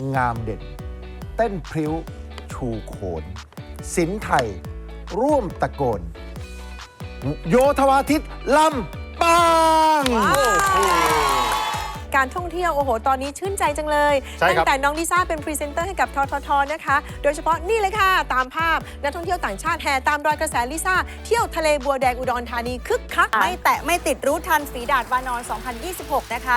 หม้อห้อมงามเด่น เต้นพริ้ว ชูโขน สินไทย ร่วมตะโกน โยธวาทิตลำปาง การท่องเที่ยวโอ้โห ตอนนี้ชื่นใจจังเลย ใช่ครับ ตั้งแต่น้องลิซ่าเป็นพรีเซนเตอร์ให้กับทททนะคะ โดยเฉพาะนี่เลยค่ะ ตามภาพ นักท่องเที่ยวต่างชาติแห่ตามรอยกระแสลิซ่า เที่ยวทะเลบัวแดงอุดรธานีคึกคัก ไม่แตะไม่ติดรู้ทันฝีดาดวานอน 2026 นะคะ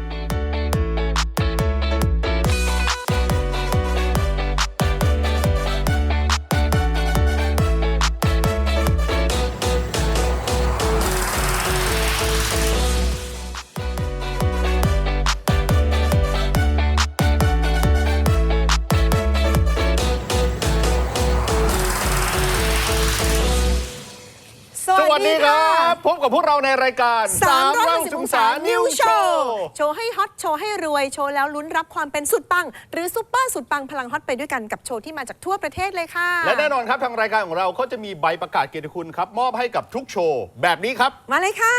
วัสดีครับพบกับพวกเราในรายการ360องศานินิววโชโชว์ว์โชว์ให้ฮอตโชว์ให้รวย โชว์แล้วลุ้นรับความเป็นสุดปัง หรือซุปเปอร์สุดปังพลังฮอตไปด้วยกันกับโชว์ที่มาจากทั่วประเทศเลยค่ะ และแน่นอนครับทางรายการของเราก็จะมีใบประกาศเกียรติคุณครับ มอบให้กับทุกโชว์แบบนี้ครับ มาเลยค่ะ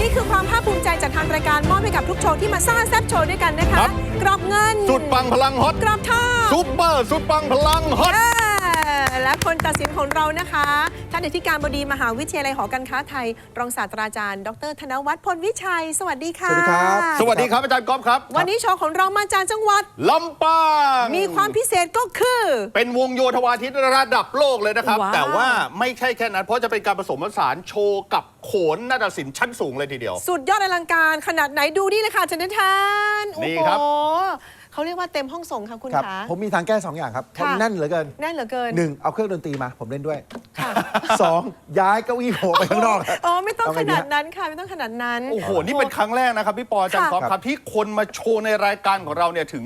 นี่คือความภาคภูมิใจจากทางรายการมอบให้กับทุกโชว์ที่มาสร้างแซบโชว์ด้วยกันนะคะครับกรอบเงิน สุดปังพลังฮอต กรอบทองซุปเปอร์สุดปังพลังฮอตเออ และคนตัดสินของเรานะคะท่านอธิการบดีมหาวิทยาลัยหอการค้าไทย รองศาสตราจารย์ ดร ธนวัฒน์พลวิชัย สวัสดีค่ะสวัสดีครับ สวัสดีครับอาจารย์ก๊อฟครับ วันนี้โชว์ของเรามาจากจังหวัด ลำปางมีความพิเศษก็คือ เป็นวงโยธวาทิตระดับโลกเลยนะครับ ว้าว แต่ว่าไม่ใช่แค่นั้น เพราะจะเป็นการผสมผสานโชว์กับโขนนาฏศิลป์ชั้นสูงเลยทีเดียว สุดยอดอลังการขนาดไหนดูนี่เลยค่ะเจนทานนี่โอ้โหครับ เขาเรียกว่าเต็มห้องส่งค่ะคุณครับคะผมมีทางแก้2อย่างครับเพราะค่ะแน่นเหลือเกินแน่นเหลือเกินหนึ่งเอาเครื่องดนตรีมา ผมเล่นด้วยค่ะสองย้ายเก้าอี้โผล่ไปข้างนอกอ๋อไม่ต้องเอาขไงดีนาฮะดนั้นค่ะไม่ต้องขนาดนั้น โอ้โห นี่เป็นครั้งแรกนะครับ พี่ปออาจารย์ค่ะก๊อฟครับ ที่คนมาโชว์ในรายการของเราเนี่ยถึง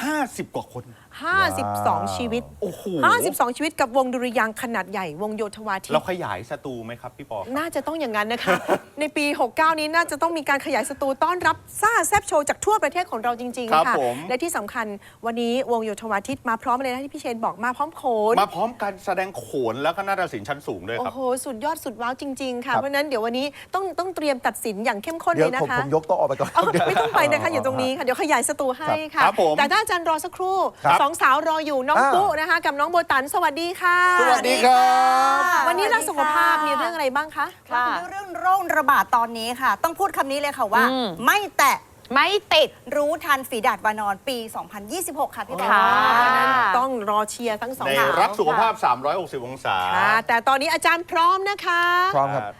50 กว่าคน 52 ชีวิต โอ้โห52 ชีวิตกับวงดุริยางค์ขนาดใหญ่ วงโยธวาทิต เราขยายสตูไหมครับพี่ปอน่าจะต้องอย่างนั้นนะคะ ในปี 69 นี้น่าจะต้องมีการขยายสตูต้อนรับซ่าแซบโชว์จากทั่วประเทศของเราจริง ครับๆ ค่ะ ผม และที่สำคัญวันนี้วงโยธวาทิตมาพร้อมเลยนะที่พี่เชนบอกมาพร้อมโขน มาพร้อมการแสดงโขนแล้วก็นาฏศิลป์ชั้นสูงด้วยโอ้ครับ โห สุดยอดสุดว้าวจริง ๆ ค่ะครับเพราะฉะนั้นเดี๋ยววันนี้ต้องต้องเตรียมตัดสินอย่างเข้มข้นเดี๋เลยยวนะผมคะผมยกโต๊ะออกไปก่อน เอาไม่ต้องไปนะคะอยู่ตรงนี้ค่ะ เดี๋ยวขยายสตูให้ค่ะ ครับผมแต่ถ้าอาจารย์รอสักครู่ครับ สองสาวรออยู่น้องอ้าวปุ๊นะคะ กับน้องโบตันสวัสดีค่ะสวัสดีครับ วันนี้เรื่องสุขภาพมีเรื่องอะไรบ้างคะ ค่ะ เรื่องโรคระบาดตอนนี้ค่ะ ต้องพูดคำนี้เลยค่ะว่า อืม ไม่แตะไม่ติด รู้ทันฝีดาดวานอนปี 2026 ค่ะพี่ค่ะเพราะฉะนั้นต้องรอเชียร์ทั้งสองในสาวรักสุขภาพ 360 องศา ค่ะแต่ตอนนี้อาจารย์พร้อมนะคะ พร้อมครับ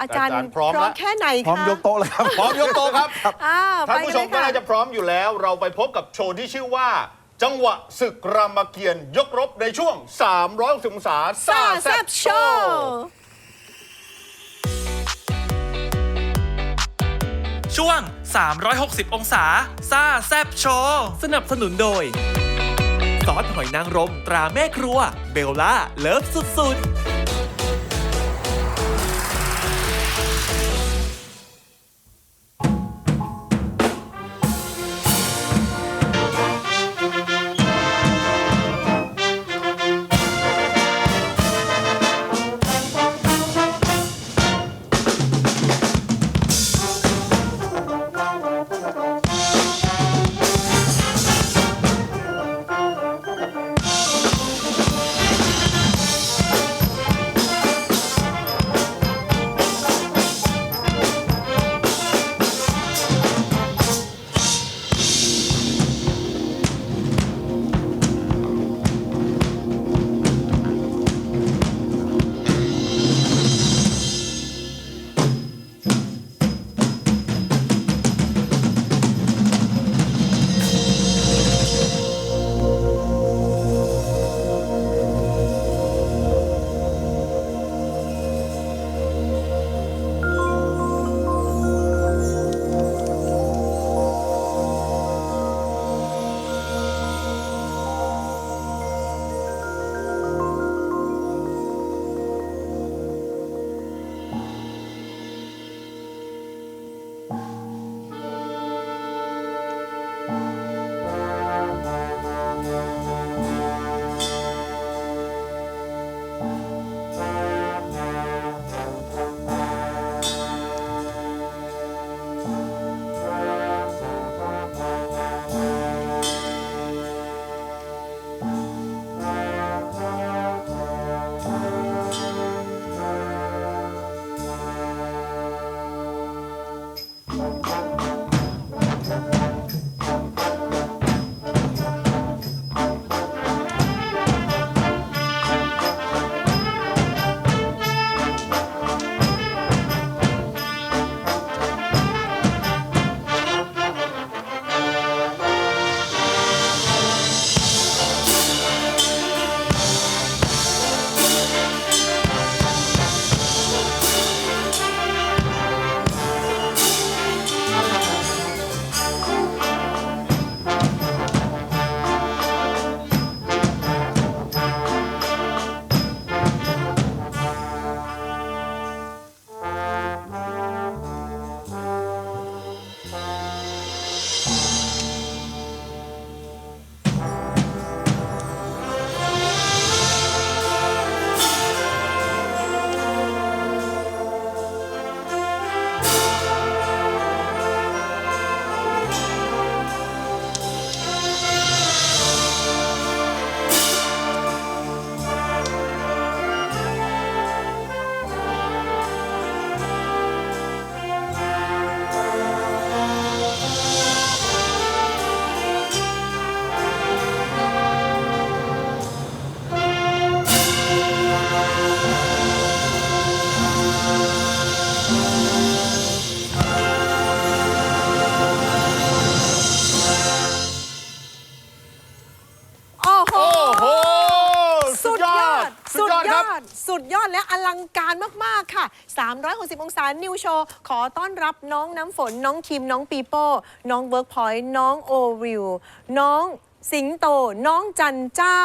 อาจารย์อาจารย์พร้อมแล้ว แค่ไหนคะพร้อมยกโต๊ะเลยครับ พร้อมยกโตะครับ อ้าวท่านไปผู้กันชเลมยก็ค่ะน่าจะพร้อมอยู่แล้ว เราไปพบกับโชว์ที่ชื่อว่า จังหวะศึกรามเกียรติ์ยกรบในช่วง 300องศาซ่าซ่าแซ่แซบโชว์ว์ช่วง 360 องศาซ่าแซบโชว์สนับสนุนโดย ซอสหอยนางรมตราแม่ครัว เบลล่า เลิฟสุดๆ 360 องศานิวโชว์ ขอต้อนรับน้องน้ำฝน น้องคิม น้องปีโป้ น้องเวิร์กพอยต์น้องโอวิว น้องสิงโต น้องจันเจ้า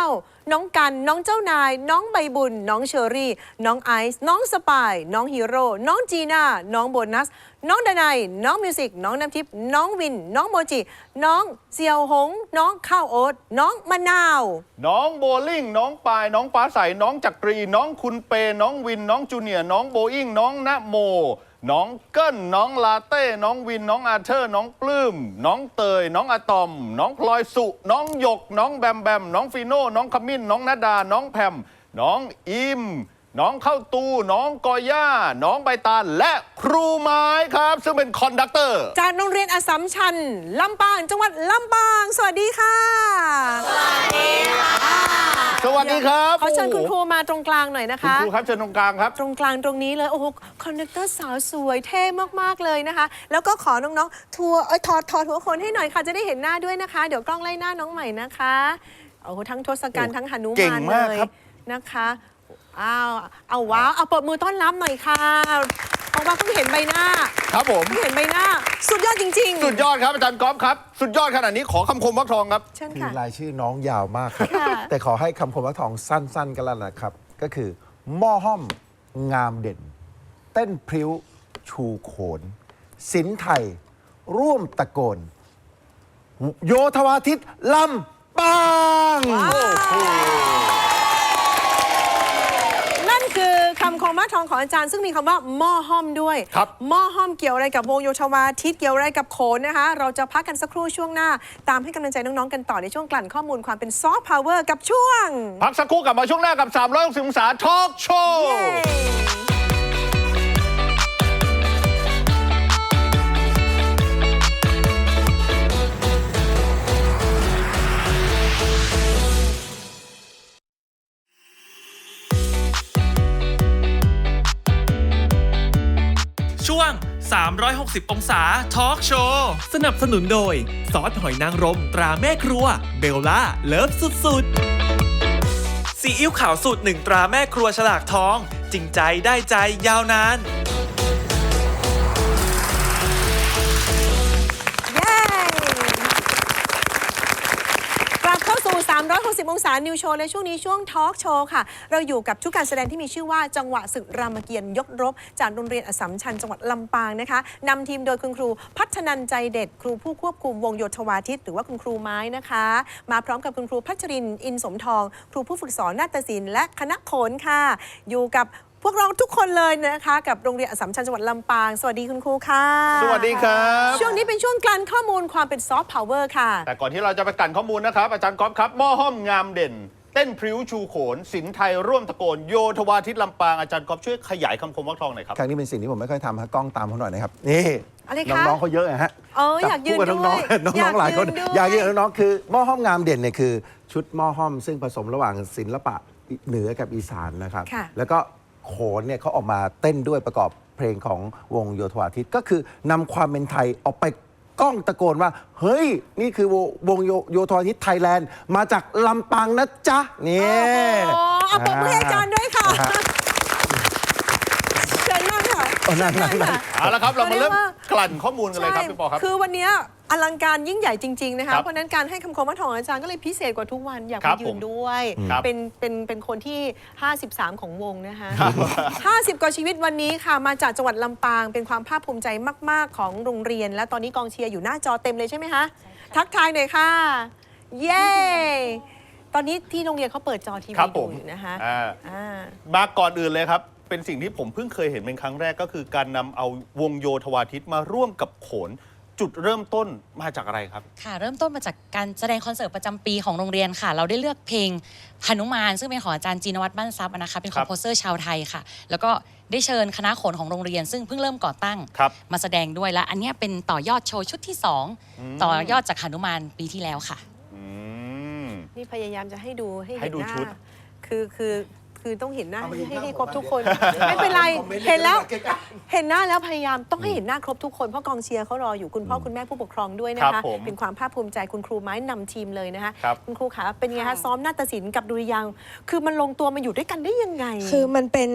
น้องกัน น้องเจ้านาย น้องใบบุญ น้องเชอรี่ น้องไอซ์ น้องสปาย น้องฮีโร่ น้องจีน่า น้องโบนัส น้องดนัยน้องมิวสิก น้องน้ำทิพย์ น้องวิน น้องโมจิ น้องเซียวหง น้องข้าวโอ๊ต น้องมะนาว น้องโบลิ่ง น้องปาย น้องฟ้าใส น้องจักรี น้องคุณเป น้องวิน น้องจูเนียร์ น้องโบอิงน้องนะโม น้องเกิ้ลน้องลาเต้ น้องวิน น้องอาเธอร์ น้องปลื้ม น้องเตย น้องอะตอม น้องพลอยสุ น้องหยก น้องแบมแบม น้องฟีโน่ น้องขมิ้น น้องนาดา น้องแพม น้องอิม น้องเข้าตู น้องกอย่า น้องใบตาล และครูไม้ครับ ซึ่งเป็นคอนดักเตอร์ จากโรงเรียนอสสัมชัญลำปาง จังหวัดลำปาง สวัสดีค่ะ สวัสดีค รับขอเชิญคุณครูมาตรงกลางหน่อยนะคุณคะครูครับเชิญตรงกลางครับ ตรงกลางตรงนี้เลย โอ้โหคอนดักเตอร์สาวสวยเท่มากๆเลยนะคะ แล้วก็ขอน้องๆ ทัวร์เอ้ยถอดถอดหัวโขนให้หน่อยค่ะ จะได้เห็นหน้าด้วยนะคะ เดี๋ยวกล้องไล่หน้าน้องใหม่นะคะ โอ้โห ทั้งทศกัณฐ์ทั้งหนุเก่มางนมากเลยครับนะคะ อ้าว เอาว้าว เอาปรบมือต้อนรับหน่อยค่ะ เพราะว่าเพิ่งเห็นใบหน้าครับผม เพิ่งเห็นใบหน้า สุดยอดจริงๆสุดยอดครับอาจารย์ก๊อฟครับ สุดยอดขนาดนี้ขอคำคมวักทองครับ เชิญคือค่ะรายชื่อน้องยาวมากครับ ค่ะ แต่ขอให้คำคมวักทองสั้นๆ กันแล้วนะครับ ก็คือหม้อห้อมงามเด่น เต้นพริ้ว ชูโขนสินไทย ร่วมตะโกน โยธวาทิตลำปางนั่น คือคำคมว่าทองของอาจารย์ซึ่งมีคำว่าหม้อห้อมด้วยครับหม้อห้อมเกี่ยวอะไรกับวงโยธวาทิตเกี่ยวอะไรกับโขนนะคะ เราจะพักกันสักครู่ช่วงหน้า ตามให้กำลังใจน้องๆกันต่อในช่วงกลั่นข้อมูลความเป็นซอฟต์พาวเวอร์กับช่วง พักสักครู่กลับมาช่วงหน้ากับ 360องศาทอล์กโชว์ 360 องศาทอล์กโชว์สนับสนุนโดย ซอสหอยนางรมตราแม่ครัว เบลล่า เลิฟสุดๆซีอิ๊วขาวสูตรหนึ่งตราแม่ครัวฉลากทอง จริงใจได้ใจยาวนาน สู่360องศานิวโชว์ในช่วงนี้ช่วงทอล์กโชว์ค่ะ เราอยู่กับชุดการแสดงที่มีชื่อว่าจังหวะศึกรามเกียรติ์ยกรบ จากโรงเรียนอสสัมชัญจังหวัดลำปางนะคะนำทีมโดยคุณครูพัฒนันใจเด็ด ครูผู้ควบคุมวงโยธวาทิต หรือว่าคุณครูไม้นะคะ มาพร้อมกับคุณครูพัชรินอินสมทอง ครูผู้ฝึกสอนนาฏศิลป์และคณะโขนค่ะ อยู่กับ พวกเราทุกคนเลยนะคะ กับโรงเรียนอสสัมชัญจังหวัดลำปาง สวัสดีคุณครูค่ะ สวัสดีครับ ช่วงนี้เป็นช่วงกลั่นข้อมูลความเป็นซอฟต์พาวเวอร์ค่ะ แต่ก่อนที่เราจะไปกลั่นข้อมูลนะครับ อาจารย์ก๊อฟครับหม้อห้อมงามเด่น เต้นพริ้วชูโขน สินไทยร่วมตะโกนโยธวาทิตลำปางอาจารย์ก๊อฟช่วยขยายคำคมวักทองหน่อยครับ ครั้งนี้เป็นสิ่งที่ผมไม่ค่อยทำฮะกล้องตามเขาหน่อยนะครับนี่อะไรคะน้องๆเขาเยอะอะฮะเอออยากยืนจับคู่กับน้องด้วยๆน้องๆหลายคนออยากกยืยืนนด้วยกับน้องๆคือหม้อห้อมงามเด่นเนี่ยคือชุดหม้อห้อมซึ่งผสมระหว่างศิลปะเหนือกับอีสานนะครับค่ะแล้วก็ โขนเนี่ยเขาออกมาเต้นด้วยประกอบเพลงของวงโยธวาทิต ก็คือนำความเป็นไทยออกไปกล้องตะโกนว่า เฮ้ย นี่คือวงวงโยโยธวาทิตไทยแลนด์ มาจากลำปางนะจ๊ะ นี่ โอ้โหเอาปรบมือให้อาจารย์ด้วยค่ะ อ่าฮะเชิญนั่งค่ะเอานั่งนั่งนั่ง เอาละครับ เรามาเริ่มเรียกว่ากลั่นข้อมูลกันเลยครับพี่ปอครับ คือวันเนี้ย อลังการยิ่งใหญ่จริง ๆ นะคะ ครับเพราะฉะนั้นการให้คำคมว่าทองอาจารย์ก็เลยพิเศษกว่าทุกวันอยากครัมาบยืผนมด้วย ครับเป็นเป็นเป็นคนที่ 53 ของวงนะคะ50 กว่าชีวิตวันนี้ค่ะ มาจากจังหวัดลำปาง เป็นความภาคภูมิใจมาก ๆ ของโรงเรียน และตอนนี้กองเชียร์อยู่หน้าจอเต็มเลยใช่ไหมคะทักทายหน่อยค่ะ เย้ตอนนี้ที่โรงเรียนเขาเปิดจอทีครัวีบผดูมอยู่นะคะอ่า อ่า มาก่อนอื่นเลยครับ เป็นสิ่งที่ผมเพิ่งเคยเห็นเป็นครั้งแรกก็คือการนำเอาวงโยธวาทิตมาร่วมกับโขน จุดเริ่มต้นมาจากอะไรครับ ค่ะ เริ่มต้นมาจากการแสดงคอนเสิร์ตประจำปีของโรงเรียนค่ะ เราได้เลือกเพลงหนุมาน ซึ่งเป็นของอาจารย์จีนวัฒน์บ้านซับนะคะ เป็นคครัอบมโพเซอร์ชาวไทยค่ะ แล้วก็ได้เชิญคณะโขนของโรงเรียน ซึ่งเพิ่งเริ่มก่อตั้ง ครับมาแสดงด้วยและอันเนี้ยเป็นต่อยอดโชว์ชุดที่2ต่อยอดจากหนุมานปีที่แล้วค่ะ อืม นี่พยายามจะให้ดูให้ให้เห็นดูหน้าชุด คือคือ คือต้องเห็นหน้าเอามาให้เห็นหน้าให้ผมครบทุกคนบ้างไม่เป็นไรคอมเมนต์เห็นแล้วเก่งเห็นหน้าแล้วพยายามต้องให้เห็นหน้าครบทุกคนเพราะกองเชียร์เขารออยู่คุณพ่อคุณแม่ผู้ปกครองด้วยนะครัคะบผมเป็นความภาคภูมิใจคุณครูไม้นำทีมเลยนะคะครับคุณครูขาเป็นไงคะค่ะซ้อมนาฏศิลป์กับดุริยางค์คือมันลงตัวมาอยู่ด้วยกันได้ยังไง คือมันเป็น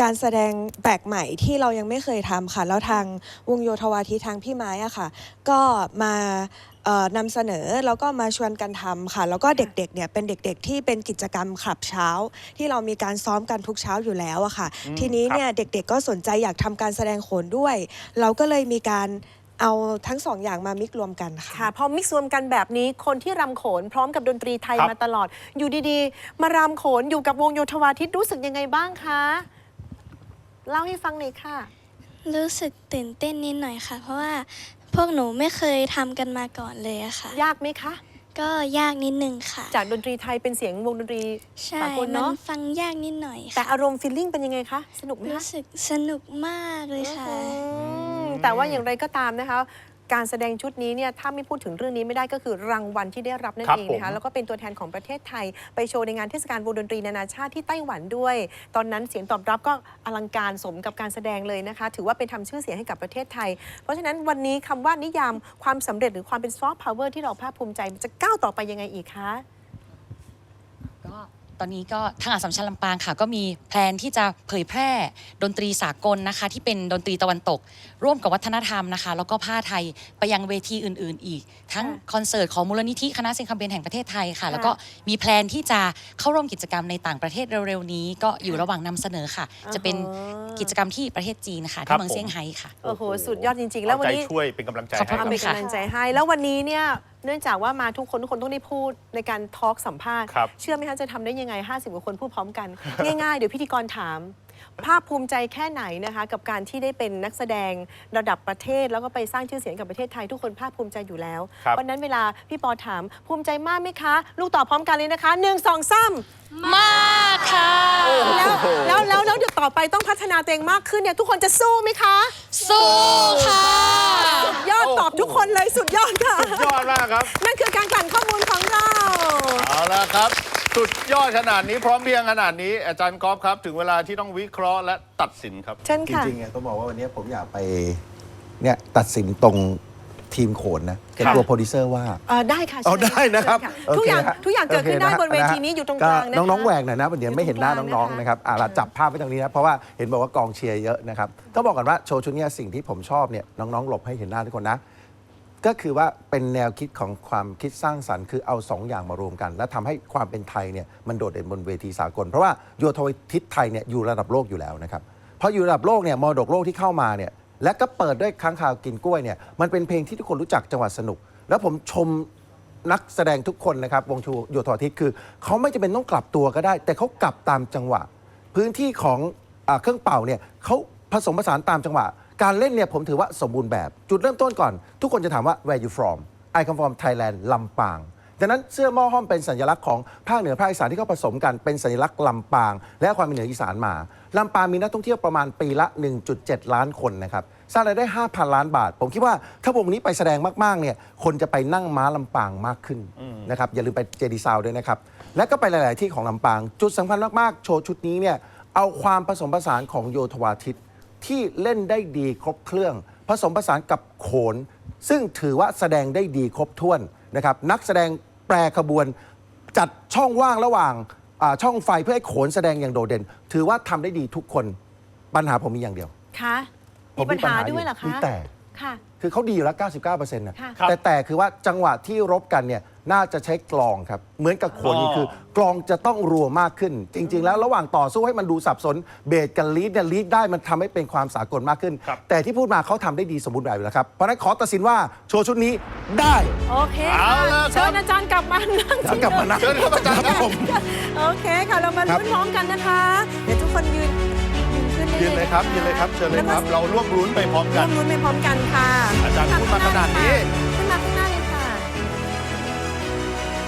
การแสดงแปลกใหม่ที่เรายังไม่เคยทำค่ะ แล้วทางวงโยธวาทิตทางพี่ไม้อะค่ะ ก็มาเอ่อ นำเสนอแล้วก็มาชวนกันทำค่ะ แล้วก็เด็กๆเนี่ยเป็นเด็กๆ ที่เป็นกิจกรรมขับเช้า ที่เรามีการซ้อมกันทุกเช้าอยู่แล้วอะค่ะทีนี้เนี่ยเด็กๆก็สนใจอยากทำการแสดงโขนด้วย เราก็เลยมีการเอาทั้งสองอย่างมามิกรวมกันค่ะ ค่ะพอมิกซ์รวมกันแบบนี้คนที่รำโขนพร้อมกับดนตรีไทยครับ มาตลอด อยู่ดีๆ มารำโขนอยู่กับวงโยธวาทิตรู้สึกยังไงบ้างคะ เล่าให้ฟังหน่อยค่ะ รู้สึกตื่นเต้นนิดหน่อยค่ะ เพราะว่า พวกหนูไม่เคยทำกันมาก่อนเลยอะค่ะ ยากไหมคะ ก็ยากนิดนึงค่ะ จากดนตรีไทยเป็นเสียงวงดนตรีใช่ สากลมัเนาะฟังยากนิดหน่อยแต่ค่ะ อารมณ์ฟีลลิ่งเป็นยังไงคะ สนุกไหมรู้คะสึกสนุกมากเลยค่ะ อืมแต่ว่าอย่างไรก็ตามนะคะ การแสดงชุดนี้เนี่ยถ้าไม่พูดถึงเรื่องนี้ไม่ได้ก็คือรางวัลที่ได้รับนั่นครับเองนะคะผมแล้วก็เป็นตัวแทนของประเทศไทย ไปโชว์ในงานเทศกาลวงดนตรีนานาชาติที่ไต้หวันด้วย ตอนนั้นเสียงตอบรับก็อลังการสมกับการแสดงเลยนะคะ ถือว่าเป็นทำชื่อเสียงให้กับประเทศไทย เพราะฉะนั้นวันนี้คำว่านิยามความสำเร็จหรือความเป็นซอฟต์พาวเวอร์ที่เราภาคภูมิใจมันจะก้าวต่อไปยังไงอีกคะ ก็ตอนนี้ก็ทางอาสมชัญลำปางค่ะ ก็มีแพลนที่จะเผยแพร่ดนตรีสากลนะคะ ที่เป็นดนตรีตะวันตก ร่วมกับวัฒนธรรมนะคะ แล้วก็ผ้าไทยไปยังเวทีอื่น ๆ อีก ทั้งค่ะคอนเสิร์ตของมูลนิธิคณะเซนคัมเบนแห่งประเทศไทยค่ะค่ะ แล้วก็มีแพลนที่จะเข้าร่วมกิจกรรมในต่างประเทศเร็วๆนี้ ก็อยู่ระหว่างนำเสนอค่ะ จะเป็นอ๋อกิจกรรมที่ประเทศจีนค่ะครัที่บเมืองผมเซี่ยงไฮ้ค่ะ โอ้โห สุดยอดจริงๆ แล้ววันเอาใจนี้ช่วยเป็นกำลังใจขอบให้คุณครับเป็นกำลังใจให้ แล้ววันนี้เนี่ยเนื่องจากว่ามาทุกคนทุกคนต้องได้พูดในการทอล์กสัมภาษณ์ ครับ เชื่อไหมคะจะทำได้ยังไง 50กว่าคนพูดพร้อมกัน ง่ายๆ เดี๋ยวพิธีกรถาม ภาคภูมิใจแค่ไหนนะคะกับการที่ได้เป็นนักแสดงระดับประเทศ แล้วก็ไปสร้างชื่อเสียงกับประเทศไทยทุกคนภาคภูมิใจอยู่แล้วครับเพราะฉะนั้นเวลาพี่ปอถามภูมิใจมากไหมคะ ลูกตอบพร้อมกันเลยนะคะหนึ่งสองสามมากค่ะ แล้วแล้วแล้วแล้วเดี๋ยวต่อไปต้องพัฒนาตัวเองมากขึ้นเนี่ยทุกคนจะสู้ไหมคะ สู้ค่ะสุดยอดตอบทุกคนเลยสุดยอดค่ะสุดยอดมากครับ นั่นคือการกลั่นข้อมูลของเรา เอาละครับ สุดยอดขนาดนี้พร้อมเพรียงขนาดนี้ อาจารย์กอล์ฟครับ ถึงเวลาที่ต้องวิเคราะห์และตัดสินครับ เช่นจค่ะ ริงๆอะต้องบอกว่าวันนี้ผมอยากไปเนี่ยตัดสินตรงทีมโขนนะกับครับตัวโปรดิวเซอร์ว่า เอ่อได้ค่ะเอาชิญได้นะครับเชิญโทุกอย่างฮะทุกอย่างเกิดขึ้นได้โคบนเวทีะฮะนี้อยู่ตรงก็กลางนะคะ น้องๆแหวกหน่อยนะเดี๋ยวไม่เห็นหน้าอยู่ตรงกลางน้องๆนะคะนะครับอ่าเราจับภาพไว้ตรงนี้นะเพราะว่าเห็นบอกว่ากองเชียร์เยอะนะครับต้องบอกก่อนว่าโชว์ชุดเนี้ยสิ่งที่ผมชอบเนี่ยน้องๆหลบให้เห็นหน้าทุกคนนะ ก็คือว่าเป็นแนวคิดของความคิดสร้างสรรค์คือเอาสองอย่างมารวมกัน และทำให้ความเป็นไทยเนี่ยมันโดดเด่นบนเวทีสากล เพราะว่าโยโททิศไทยเนี่ยอยู่ระดับโลกอยู่แล้วนะครับพออยู่ระดับโลกเนี่ยมรดกโลกที่เข้ามาเนี่ยและก็เปิดด้วยค้างคาวกินกล้วยเนี่ยมันเป็นเพลงที่ทุกคนรู้จักจังหวัดสนุก แล้วผมชมนักแสดงทุกคนนะครับวงชูโยโททิศคือเขาไม่จำเป็นต้องกลับตัวก็ได้ แต่เขากลับตามจังหวะ พื้นที่ของอเครื่องเป่าเนี่ยเขาผสมผสานตามจังหวะ การเล่นเนี่ยผมถือว่าสมบูรณ์แบบ จุดเริ่มต้นก่อน ทุกคนจะถามว่า where you from I come from Thailand ลำปางดังนั้นเสื้อหม้อห้อมเป็นสัญลักษณ์ของภาคเหนือภาคอีสานที่เขาผสมกันเป็นสัญลักษณ์ลำปาง และความเป็นเหนืออีสานมาลำปางมีนักท่องเที่ยวประมาณปีละ 1.7 ล้านคนนะครับสร้างรายได้ 5,000 ล้านบาท ผมคิดว่าถ้าวงนี้ไปแสดงมากๆเนี่ยคนจะไปนั่งม้าลำปางมากขึ้นนะครับอย่าลืมไปเจดีซาวด้วยนะครับและก็ไปหลาย ๆ ที่ของลำปาง จุดสำคัญมากๆโชว์ชุดนี้เนี่ยเอาความผสมผสานของโยธวาทิต ที่เล่นได้ดีครบเครื่อง ผสมผสานกับโขน ซึ่งถือว่าแสดงได้ดีครบถ้วนนะครับนักแสดงแปรขบวนจัดช่องว่างระหว่างอ่าช่องไฟเพื่อให้โขนแสดงอย่างโดดเด่น ถือว่าทำได้ดีทุกคนปัญหาผมมีอย่างเดียวคะผมีมปัญหามีปัญหาด้วยเหรอมีคะแต่ค่ะคือเขาดีอยู่แล้ว 99%นะค่ะครับแต่แต่คือว่าจังหวะที่รบกันเนี่ย น่าจะใช้กลองครับ เหมือนกับโขนนี่อ๋อ คือกลองจะต้องรัวมากขึ้น จริง ๆ แล้วระหว่างต่อสู้ให้มันดูสับสนเบสกับลีดเนี่ยลีดได้มันทำให้เป็นความสากลมากขึ้น ครับ แต่ที่พูดมาเขาทำได้ดีสมบูรณ์แบบอยู่แล้วครับเพราะฉะนั้นขอตัดสินว่าโชว์ชุดนี้ได้ โอเคเอาค่ะละครับ เชิญอาจารย์กลับมานั่งแล้วกลับมานะเชิญครับอาจารย์ครับผม โอเคค่ะ เรามาครับ ลุ้นพร้อมกันนะคะ เดี๋ยวทุกคนยืนยืนขึ้นได้ยืนเลยครับะะยืนเลยครับเชิญเลยแล้วคก็รับ เราร่วมรุ้นไปพร้อมร่กัวน มลุ้นไปพร้อมกันค่ะอาจารย์พูดมาขนาดนี้ ขึ้นมาข้างหน้าเลยค่ะ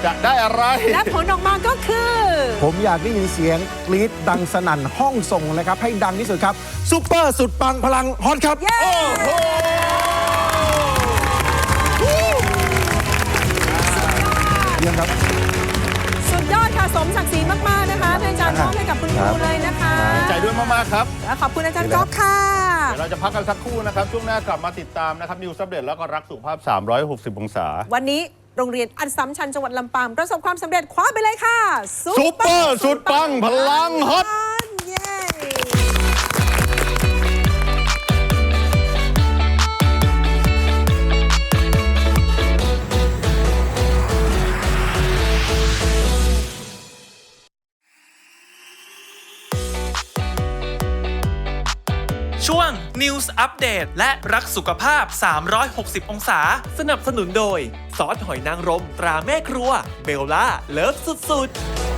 จะได้อะไร และผลออกมาก็คือ ผมอยากได้ยินเสียงกรี๊ดดังสนั่นห้องส่งนะครับ ให้ดังที่สุดครับซูเปอร์สุดปังพลังฮอตครับ เย้ โอ้โห เยี่ยมครับ สุดยอดค่ะสมศักดิ์ศรีมาก ๆ นะคะท่านอาจารย์มอบให้กับคุณครูเลยนะคะดีใจด้วยมากๆครับ และขอบคุณอาจารย์ก๊อฟค่ะ เดี๋ยวเราจะพักกันสักครู่นะครับ ช่วงหน้ากลับมาติดตามนะครับนิวซับเดตแล้วก็รักสุขภาพ 360 องศา วันนี้ โรงเรียนอันสัมชัญจังหวัดลำปางประสบความสำเร็จคว้าไปเลยค่ะ ซุปเปอร์สุดปังพลังฮอต ง News Update และรักสุขภาพ 360 องศา สนับสนุนโดย ซอสหอยนางรมตราแม่ครัว เบลล่า เลิฟสุดๆ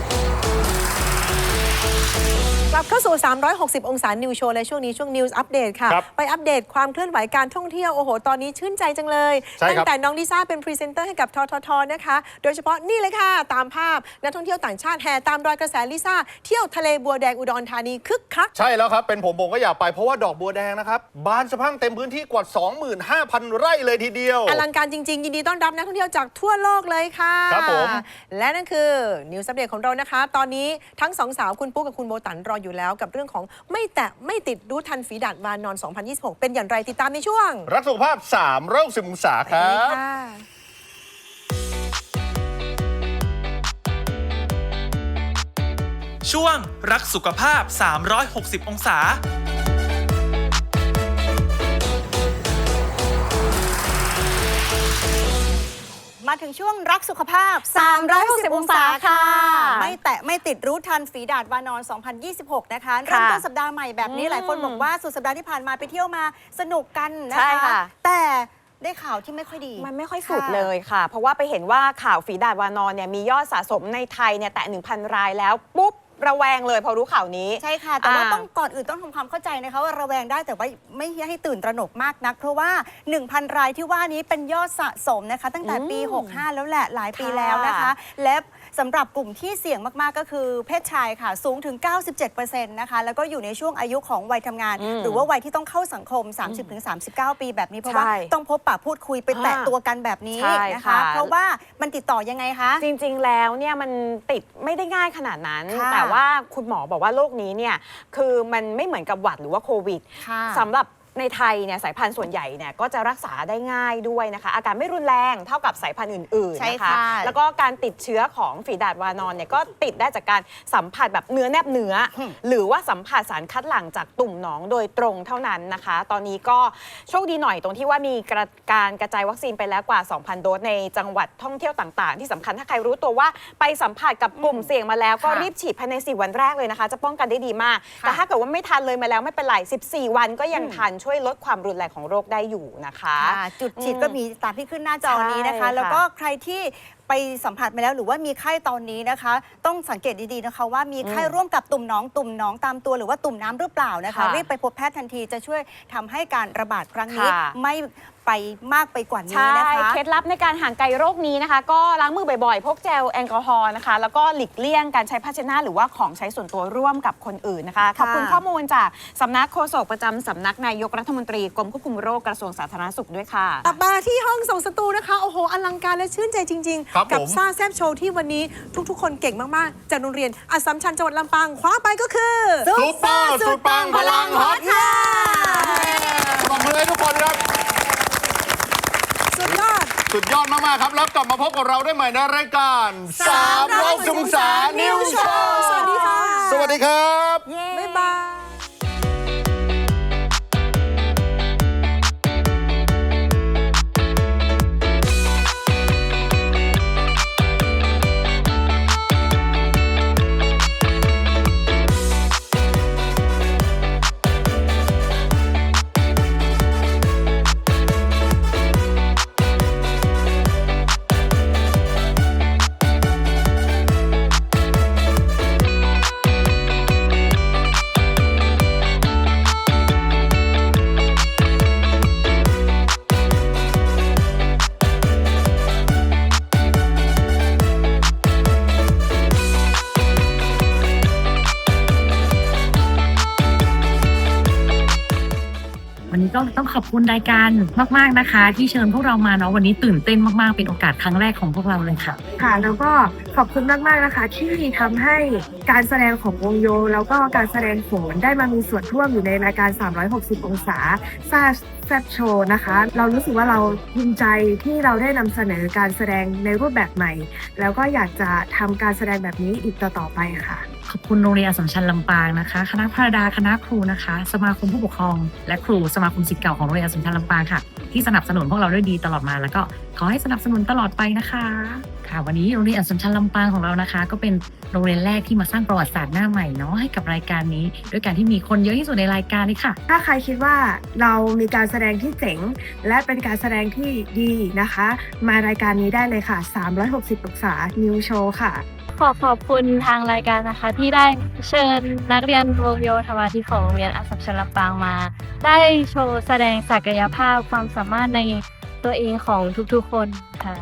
กลับเข้าสู่ 360 องศา นิวโชว์และช่วงนี้ช่วง News Update ค่ะ ครับไปอัปเดตความเคลื่อนไหวการท่องเที่ยว โอ้โห ตอนนี้ชื่นใจจังเลย ใช่ครับตั้งแต่น้องลิซ่าเป็นพรีเซนเตอร์ให้กับทททนะคะ โดยเฉพาะนี่เลยค่ะ ตามภาพ นักท่องเที่ยวต่างชาติแห่ตามรอยกระแสลิซ่า เที่ยวทะเลบัวแดงอุดรธานีคึกคัก ใช่แล้วครับ เป็นผมผมก็อยากไปเพราะว่าดอกบัวแดงนะครับ บานสะพรั่งเต็มพื้นที่กว่า 25,000 ไร่เลยทีเดียว อลังการจริง ๆ ยินดีต้อนรับนักท่องเที่ยวจากทั่วโลกเลยค่ะครับผม และนั่นคือนิวส์อัปเดตของเรานะคะ ตอนนี้ทั้งสองสาวคุณปุ๊กกับคุณโบตันรออยู่แล้วกับเรื่องของไม่แตะไม่ติดรู้ทันฝีดาดวานอน 2026 เป็นอย่างไรติดตามในช่วงรักสุขภาพ360องศาครันี่บค่ะช่วงรักสุขภาพ 360 องศา มาถึงช่วงรักสุขภาพ 360 องศาค่ะ ไม่แตะไม่ติดรู้ทันฝีดาดวานอน 2026 นะคะเริ่มต้นสัปดาห์ใหม่แบบนี้หลายคนบอกว่าสุดสัปดาห์ที่ผ่านมาไปเที่ยวมาสนุกกันนะใช่คะค่ะแต่ได้ข่าวที่ไม่ค่อยดี มันไม่ค่อยสุดค่ะเลยค่ะ เพราะว่าไปเห็นว่าข่าวฝีดาดวานอนเนี่ยมียอดสะสมในไทยเนี่ยแตะ1,000 รายแล้วปุ๊บ ระแวงเลยพอรู้ข่าวนี้ ใช่ค่ะ แต่ว่าอ่าต้องก่อนอื่นต้องทำความเข้าใจนะคะว่าระแวงได้แต่ว่าไม่ให้ตื่นตระหนกมากนัก เพราะว่า 1,000 รายที่ว่านี้เป็นยอดสะสมนะคะ ตั้งแต่ปี65 แล้วแหละหลายปีแล้วนะคะ และ สำหรับกลุ่มที่เสี่ยงมาก ๆ ก็คือเพศชายค่ะ สูงถึง 97%นะคะ แล้วก็อยู่ในช่วงอายุของวัยทำงานอืมหรือว่าวัยที่ต้องเข้าสังคม 30-39 ปีแบบนี้ เพราะว่าใช่ต้องพบปะพูดคุยไปแตะอ่าตัวกันแบบนี้ใช่นะคะค่ะเพราะว่ามันติดต่อยังไงคะ จริง ๆ แล้วเนี่ยมันติดไม่ได้ง่ายขนาดนั้นค่ะแต่ว่าคุณหมอบอกว่าโรคนี้เนี่ยคือมันไม่เหมือนกับหวัดหรือว่าโควิดค่ะสำหรับ ในไทยเนี่ยสายพันธุ์ส่วนใหญ่เนี่ยก็จะรักษาได้ง่ายด้วยนะคะ อาการไม่รุนแรงเท่ากับสายพันธุ์อื่นใช่ๆนะคะค่ะ แล้วก็การติดเชื้อของฝีดาดวานอนเนี่ยก็ติดได้จากการสัมผัสแบบเนื้อแนบเนื้ออหรือว่าสัมผัสสารคัดหลั่งจากตุ่มหนองโดยตรงเท่านั้นนะคะ ตอนนี้ก็โชคดีหน่อยตรงที่ว่ามีกระการกระจายวัคซีนไปแล้วกว่า 2,000 โดสในจังหวัดท่องเที่ยวต่างๆ ที่สำคัญถ้าใครรู้ตัวว่าไปสัมผัสกับกลุ่มเสี่ยงมาแล้วก็ค่ะ รีบฉีดภายใน 4 วันแรกเลยนะคะ จะป้องกันได้ดีมากค่ะแต่ถ้าเกิดว่าไม่ทันเลยมาแล้วไม่เป็นไร 14 วันก็ยังทันช่วยลดความรุนแรงของโรคได้อยู่นะคะค่ะจุดฉีดก็มีตามที่ขึ้นหน้าจอนี้นะคะ ใช่ค่ะ แล้วก็ใครที่ไปสัมผัสมาแล้วหรือว่ามีไข้ตอนนี้นะคะ ต้องสังเกตดีๆนะคะ ว่ามีไข้ร่วมกับตุ่มน้องตุ่มน้องตามตัวหรือว่าตุ่มน้ำหรือเปล่านะคะ ค่ะรีบไปพบแพทย์ทันทีจะช่วยทำให้การระบาดครั้งนี้ ค่ะ ไม่ ไปมากไปกว่านี้ใช่นะคะ เคล็ดลับในการห่างไกลโรคนี้นะคะ ก็ล้างมือบ่อยๆ พกเจลแอลกอฮอล์นะคะ แล้วก็หลีกเลี่ยงการใช้ภาชนะหรือว่าของใช้ส่วนตัวร่วมกับคนอื่นนะคะ ขอบคุณข้อมูลจากสำนักโฆษกประจำสำนักนายกรัฐมนตรีกรมควบคุมโรคกระทรวงสาธารณสุขด้วยค่ะ กลับมาที่ห้องส่งสตูนะคะ โอ้โห อลังการและชื่นใจจริง ครับๆ กัผมซ่าแซบโชว์ที่วันนี้ทุกๆ คนเก่งมากๆ จากโรงเรียนอัสสัมชัญจังหวัดลำปางคว้าไปก็คือ ซุปเปอร์สุดปังพลังฮอตค่ะปรบมือให้ทุกคนครับสุดยอด สุดยอดมาก ๆ ครับ แล้วกลับมาพบกับเราได้ใหม่ในรายการ360องศานิวโชว์สวัสดีค่ะ สวัสดีครับบ๊ วันนี้ก็ต้องขอบคุณรายการมาก ๆนะคะ ที่เชิญพวกเรามาเนาะวันนี้ตื่นเต้นมากๆเป็นโอกาสครั้งแรกของพวกเราเลยค่ะ ค่ะ แล้วก็ขอบคุณมากๆนะคะ ที่ทำให้การแสดงของวงโย แล้วก็การแสดงโขนได้มามีส่วนร่วมอยู่ในรายการ 360 องศาซาแซบโชว์นะคะ เรารู้สึกว่าเราภูมิใจที่เราได้นำเสนอการแสดงในรูปแบบใหม่ แล้วก็อยากจะทำการแสดงแบบนี้อีกต่อๆไปค่ะ ขอบคุณโรงเรียนสัมชัญลำปางนะคะ คณะพระดาคณะครูนะคะ สมาคมผู้ปกครอง และครูสมาคมศิษย์เก่าของโรงเรียนสัมชัญลำปางค่ะ ที่สนับสนุนพวกเราด้วยดีตลอดมา แล้วก็ขอให้สนับสนุนตลอดไปนะคะ ค่ะ วันนี้โรงเรียนสัมชัญลำปางของเรานะคะ ก็เป็นโรงเรียนแรกที่มาสร้างประวัติศาสตร์หน้าใหม่เนาะให้กับรายการนี้ ด้วยการที่มีคนเยอะที่สุดในรายการนี้ค่ะ ถ้าใครคิดว่าเรามีการแสดงที่เจ๋ง และเป็นการแสดงที่ดีนะคะ มารายการนี้ได้เลยค่ะ 360 องศา New Show ค่ะ ขอขอบคุณทางรายการนะคะ ที่ได้เชิญนักเรียนวงโยธวาทิตของโรงเรียนอัสสัมชัญลำปางมา ได้โชว์แสดงศักยภาพความสามารถในตัวเองของทุกๆคนค่ะ